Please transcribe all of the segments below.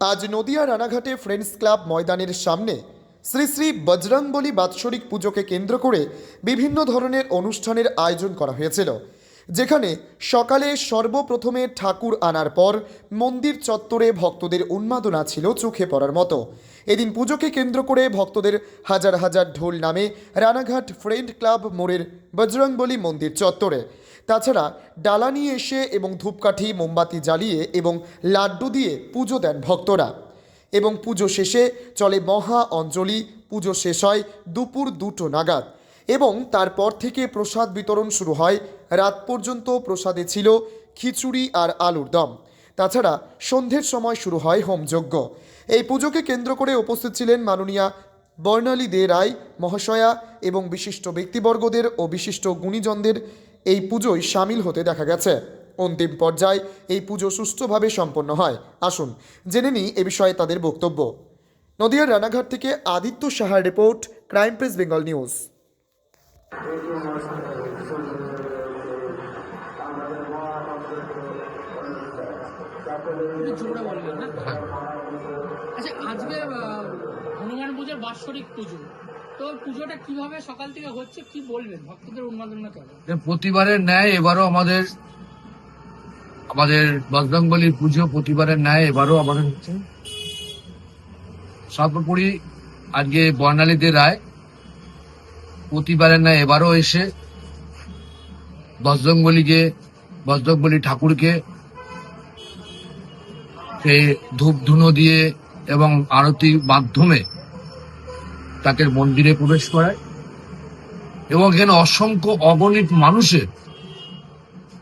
আজ নদিয়া রানাঘাটে friends club ময়দানের সামনে শ্রী শ্রী বজরংবলী বাৎসরিক পুজোকে কেন্দ্র করে বিভিন্ন ধরনের অনুষ্ঠানের আয়োজন করা হয়েছিল, যেখানে সকালে সর্বপ্রথমে ঠাকুর আনার পর মন্দির চত্বরে ভক্তদের উন্মাদনা ছিল চোখে পড়ার মতো। এদিন পুজোকে কেন্দ্র করে ভক্তদের হাজার হাজার ঢোল নামে রানাঘাট ফ্রেন্ড ক্লাব মোড়ের বজরংবলী মন্দির চত্বরে তাছাড়া ডালা নিয়ে এসে এবং ধূপকাঠি, মোমবাতি জ্বালিয়ে এবং লাড্ডু দিয়ে পুজো দেন ভক্তরা। এবং পুজো শেষে চলে মহা অঞ্জলি, পুজো শেষ হয় দুপুর দুটো নাগাদ। এবং তারপর থেকে প্রসাদ বিতরণ শুরু হয়, রাত পর্যন্ত প্রসাদে ছিল খিচুড়ি আর আলুর দম। তাছাড়া সন্ধ্যের সময় শুরু হয় হোমযজ্ঞ। এই পুজোকে কেন্দ্র করে উপস্থিত ছিলেন মাননীয়া বর্ণালী দে রায় মহাশয়া এবং বিশিষ্ট ব্যক্তিবর্গদের ও বিশিষ্ট গুণীজনদের এই পুজোয় সামিল হতে দেখা গেছে। অন্তিম পর্যায়ে এই পুজো সুষ্ঠুভাবে সম্পন্ন হয়। আসুন, জেনে নিই এ বিষয়ে তাদের বক্তব্য। নদিয়ার রানাঘাট থেকে আদিত্য সাহার report, crime press Bengal news. আচ্ছা আজকে হনুমান পুজোর বাৎসরিক পুজো। প্রতিবারের ন্যায় এবারও আমাদের আমাদের পুজো প্রতিবারের ন্যায় এবারও আমাদের হচ্ছে। সর্বোপরি আজকে বর্ণালীদের রায়, প্রতিবারের ন্যায় এবারও এসে বজরংবলীকে, বজরংবলী ঠাকুরকে সেই ধূপ ধুনো দিয়ে এবং আরতির মাধ্যমে তাকে মন্দিরে প্রবেশ করায়। এবং এখানে অসংখ্য অগণিত মানুষের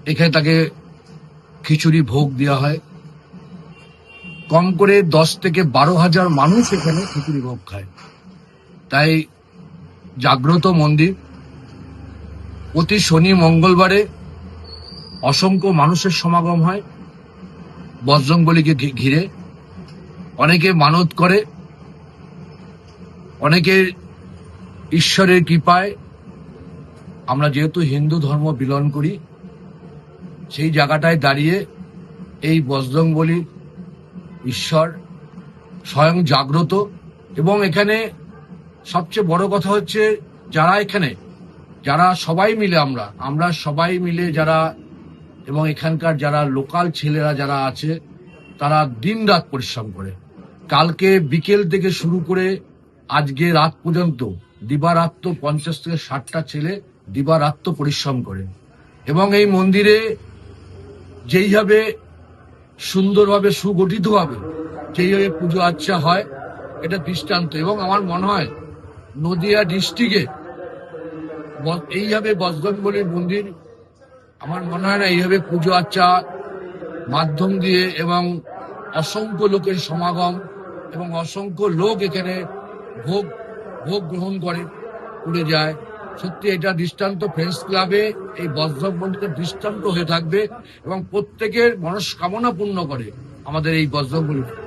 এখানে তাকে খিচুড়ি ভোগ দেওয়া হয়। কম করে দশ থেকে বারো হাজার মানুষ এখানে খিচুড়ি ভোগ খায়। তাই জাগ্রত মন্দির। প্রতি শনি, মঙ্গলবারে অসংখ্য মানুষের সমাগম হয়। বজরংবলীকে ঘি- ঘিরে। অনেকে মানত করে। অনেকে ঈশ্বরের কৃপায় আমরা যেহেতু হিন্দু ধর্ম বিলন করি, সেই জায়গাটায় দাঁড়িয়ে এই বজরংবলী ঈশ্বর স্বয়ং জাগ্রত এবং এখানে সবচেয়ে বড় কথা হচ্ছে যারা এখানে, যারা সবাই মিলে আমরা আমরা সবাই মিলে যারা এবং এখানকার যারা লোকাল ছেলেরা যারা আছে, তারা দিন রাত পরিশ্রম করে। কালকে বিকেল থেকে শুরু করে আজকে রাত পর্যন্ত দিবারাত্ম পঞ্চাশ থেকে ষাটটা ছেলে দিবারাত্ম পরিশ্রম করে। এবং এই মন্দিরে যেইভাবে সুন্দরভাবে সুগঠিতভাবে যেইভাবে পুজো আর্চা হয়, এটা দৃষ্টান্ত। এবং আমার মনে হয় নদিয়া ডিস্ট্রিক্টে এইভাবে বজরংবলীর মন্দির, আমার মনে হয় না এইভাবে পুজো আর্চা মাধ্যম দিয়ে এবং অসংখ্য লোকের সমাগম এবং অসংখ্য লোক এখানে ভোগ ভোগ গ্রহণ করে, উড়ে যায়। সত্যি এটা দৃষ্টান্ত ফ্রেন্ডস ক্লাবে এই বজ্রমন্ডিতে দৃষ্টান্ত হয়ে থাকবে এবং প্রত্যেকের মনস্কামনা পূর্ণ করে আমাদের এই বজ্রমন্ডি